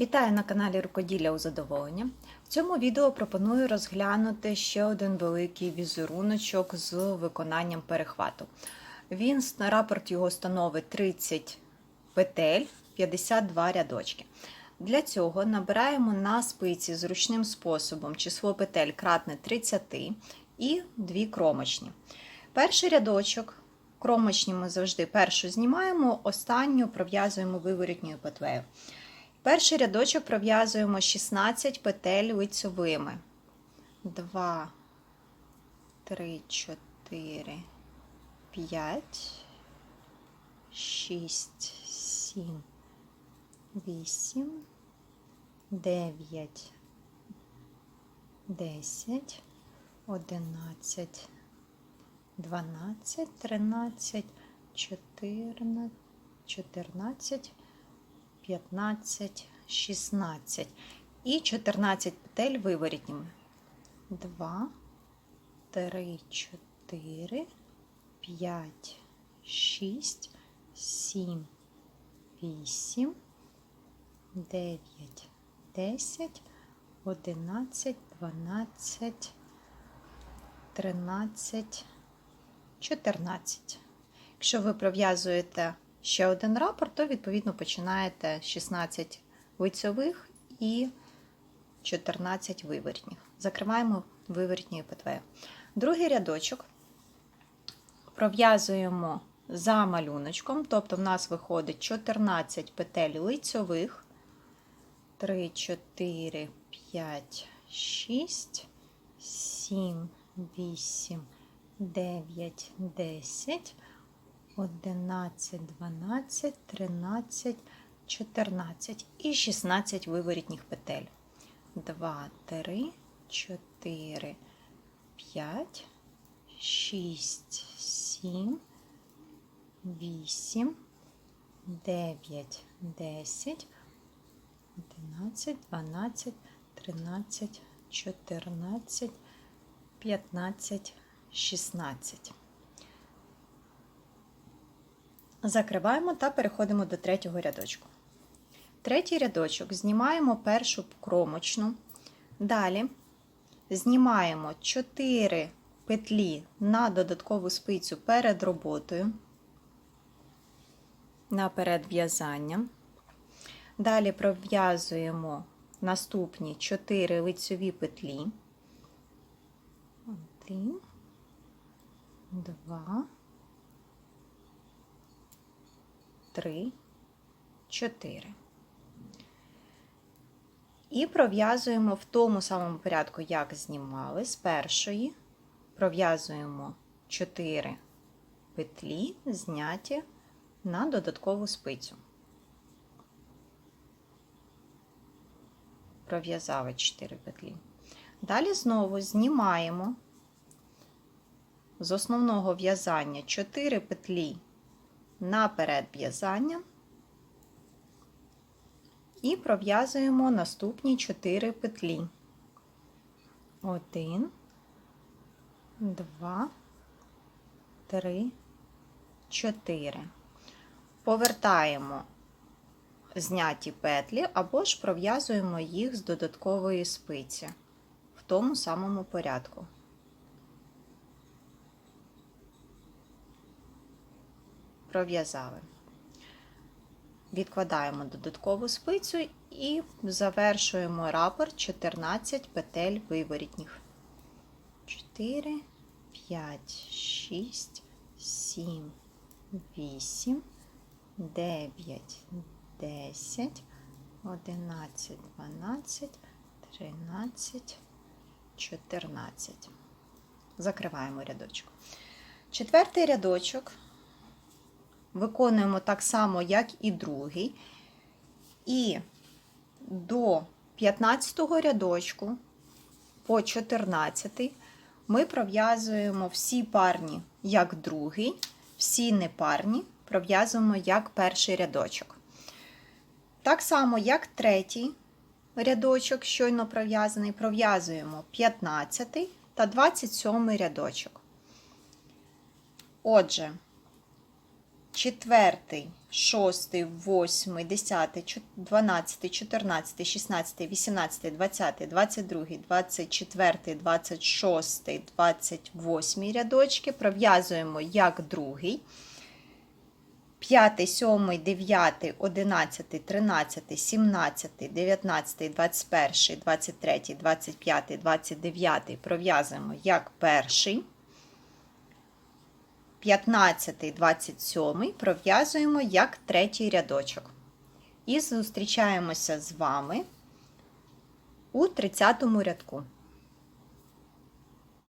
Вітаю на каналі Рукоділля у задоволення. В цьому відео пропоную розглянути ще один великий візеруночок з виконанням перехвату. Він рапорт його становить 30 петель, 52 рядочки. Для цього набираємо на спиці зручним способом число петель кратне 30 і 2 кромочні. Перший рядочок, кромочні ми завжди першу знімаємо, останню пров'язуємо виворітньою петлею. Перший рядочок пров'язуємо 16 петель лицьовими. 2, 3, 4, 5, 6, 7, 8, 9, 10, 11, 12, 13, 14, 14, 15, 16 і 14 петель виворітніми. 2, 3, 4, 5, 6, 7, 8, 9, 10, 11, 12, 13, 14. Якщо ви пров'язуєте ще один рапорт, то відповідно починаєте 16 лицьових і 14 виворітніх. Закриваємо виворітньою петлею. Другий рядочок пров'язуємо за малюночком, тобто в нас виходить 14 петель лицьових, 3, 4, 5, 6, 7, 8, 9, 10. 11, 12, 13, 14 і 16 виворітніх петель. 2, 3, 4, 5, 6, 7, 8, 9, 10, 11, 12, 13, 14, 15, 16. Закриваємо та переходимо до третього рядочку. Третій рядочок знімаємо першу кромочну. Далі знімаємо 4 петлі на додаткову спицю перед роботою, наперед в'язанням. Далі пров'язуємо наступні 4 лицьові петлі. 1, 2, 3, 4. І пров'язуємо в тому самому порядку, як знімали, з першої пров'язуємо 4 петлі, зняті на додаткову спицю. Пров'язали 4 петлі. Далі знову знімаємо з основного в'язання 4 петлі наперед в'язання і пров'язуємо наступні 4 петлі. 1, 2, 3, 4. Повертаємо зняті петлі або ж пров'язуємо їх з додаткової спиці в тому самому порядку. Пров'язали. Відкладаємо додаткову спицю і завершуємо рапорт 14 петель виворітніх. 4, 5, 6, 7, 8, 9, 10, 11, 12, 13, 14. Закриваємо рядочок. Четвертий рядочок виконуємо так само, як і другий. І до 15 рядочку по 14 ми пров'язуємо всі парні як другий, всі непарні пров'язуємо як перший рядочок. Так само, як третій рядочок, щойно пров'язаний, пров'язуємо 15 та 27 рядочок. Отже, четвертий, шостий, восьмий, десятий, дванадцятий, чотирнадцятий, шістнадцятий, вісімнадцятий, двадцятий, двадцять другий, двадцять четвертий, двадцять шостий, двадцять восьмий рядочки пров'язуємо як другий. П'ятий, сьомий, дев'ятий, одинадцятий, тринадцятий, сімнадцятий, дев'ятнадцятий, двадцять перший, двадцять третій, двадцять п'ятий, двадцять дев'ятий пров'язуємо як перший. 15, 27 пров'язуємо як третій рядочок. І зустрічаємося з вами у 30 рядку.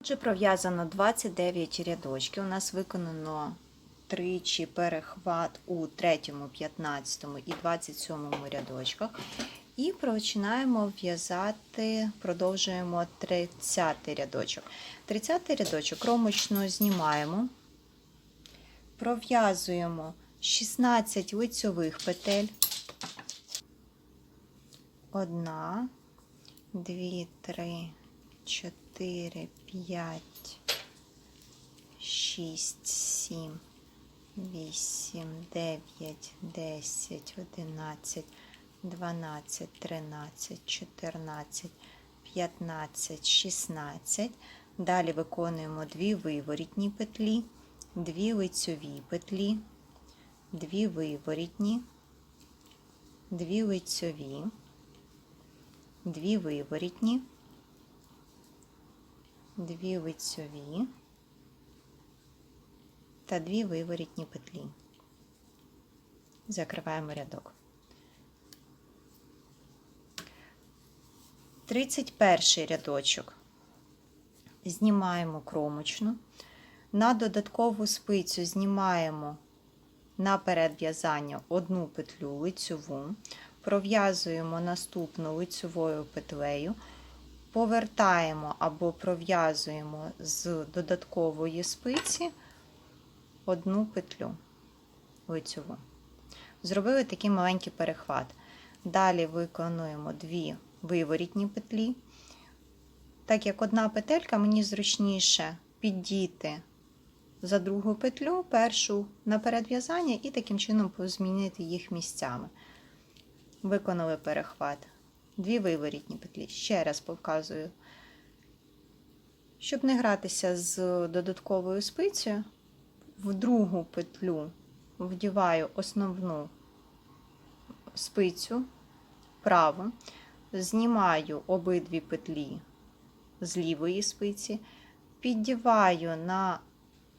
Отже, пров'язано 29 рядочків. У нас виконано тричі перехват у 3, 15 і 27 рядочках. І починаємо в'язати, продовжуємо 30 рядочок. 30 рядочок кромочно знімаємо пров'язуємо 16 лицьових петель. Одна, дві, три, чотири, п'ять, шість, сім, вісім, дев'ять, десять, одинадцять, дванадцять, тринадцять, чотирнадцять, п'ятнадцять, шістнадцять. Далі виконуємо дві виворітні петлі дві лицьові петлі, дві виворітні, дві лицьові, дві виворітні, дві лицьові та дві виворітні петлі. Закриваємо рядок. 31 рядочок. Знімаємо кромочну. На додаткову спицю знімаємо на передв'язання одну петлю лицьову, пров'язуємо наступну лицьовою петлею, повертаємо або пров'язуємо з додаткової спиці одну петлю лицьову. Зробили такий маленький перехват. Далі виконуємо дві виворітні петлі. Так як одна петелька, мені зручніше піддіти за другу петлю, першу на передв'язання і таким чином змінити їх місцями. Виконали перехват. Дві виворітні петлі. Ще раз показую. Щоб не гратися з додатковою спицею, в другу петлю вдіваю основну спицю праву, знімаю обидві петлі з лівої спиці, піддіваю на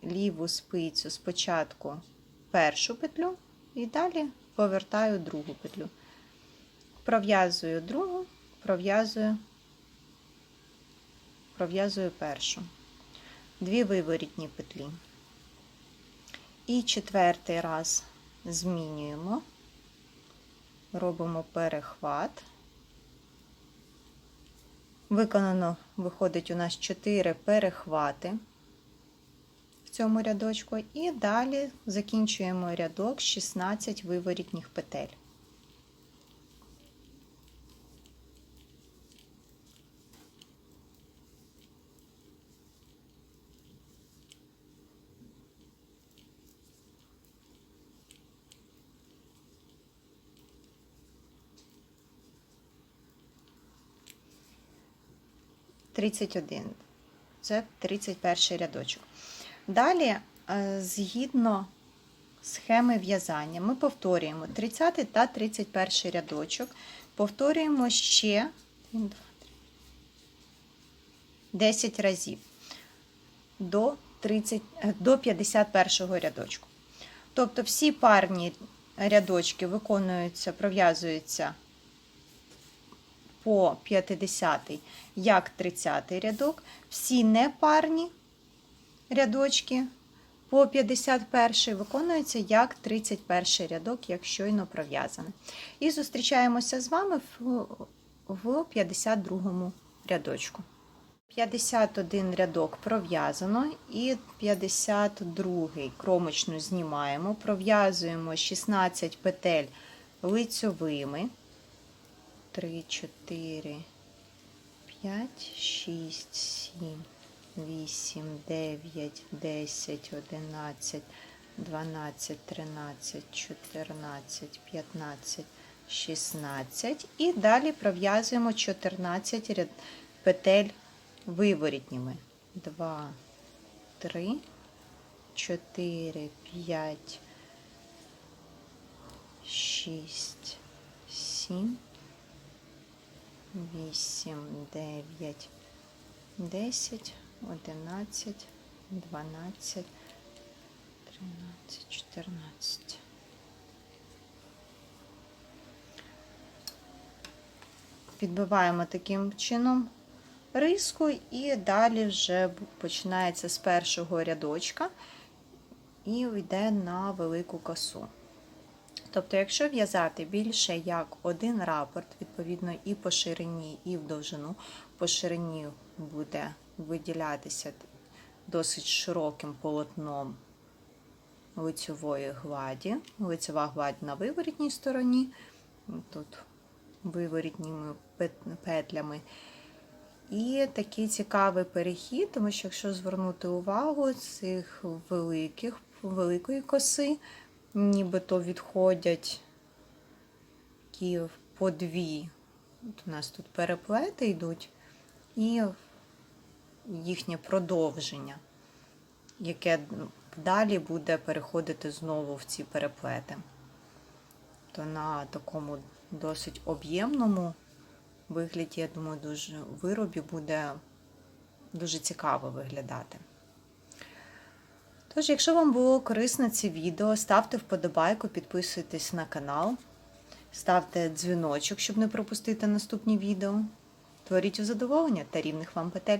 ліву спицю спочатку першу петлю і далі повертаю другу петлю. Пров'язую другу, пров'язую пров'язую першу. Дві виворітні петлі. І четвертий раз змінюємо, робимо перехват. Виконано, виходить, у нас 4 перехвати цьому рядочку, і далі закінчуємо рядок 16 виворітніх петель. Тридцять один. Це 31 рядочок. Далі, е, згідно схеми в'язання, ми повторюємо 30 та 31 рядочок. Повторюємо ще 10 разів до, 30, е, до 51 рядочку. Тобто всі парні рядочки виконуються, пров'язуються по 50 як 30 рядок, всі непарні рядочки по 51 виконуються як 31 рядок, як щойно пров'язане. І зустрічаємося з вами в, в 52 рядочку. 51 рядок пров'язано і 52 кромочну знімаємо, пров'язуємо 16 петель лицьовими. 3, 4, 5, 6, 7, 8, 9, 10, 11, 12, 13, 14, 15, 16. І далі пров'язуємо 14 петель виворітніми. 2, 3, 4, 5, 6, 7, 8, 9, 10, 11, 12, 13, 14. Підбиваємо таким чином риску і далі вже починається з першого рядочка і йде на велику косу. Тобто, якщо в'язати більше як один рапорт, відповідно, і по ширині, і в довжину, по ширині буде виділятися досить широким полотном лицьової гладі. Лицьова гладь на виворітній стороні, тут виворітніми петлями. І такий цікавий перехід, тому що якщо звернути увагу цих великих, великої коси, нібито відходять по дві. От у нас тут переплети йдуть, і їхнє продовження, яке далі буде переходити знову в ці переплети. То на такому досить об'ємному вигляді, я думаю, дуже виробі буде дуже цікаво виглядати. Тож, якщо вам було корисно це відео, ставте вподобайку, підписуйтесь на канал, ставте дзвіночок, щоб не пропустити наступні відео. Творіть у задоволення та рівних вам петель.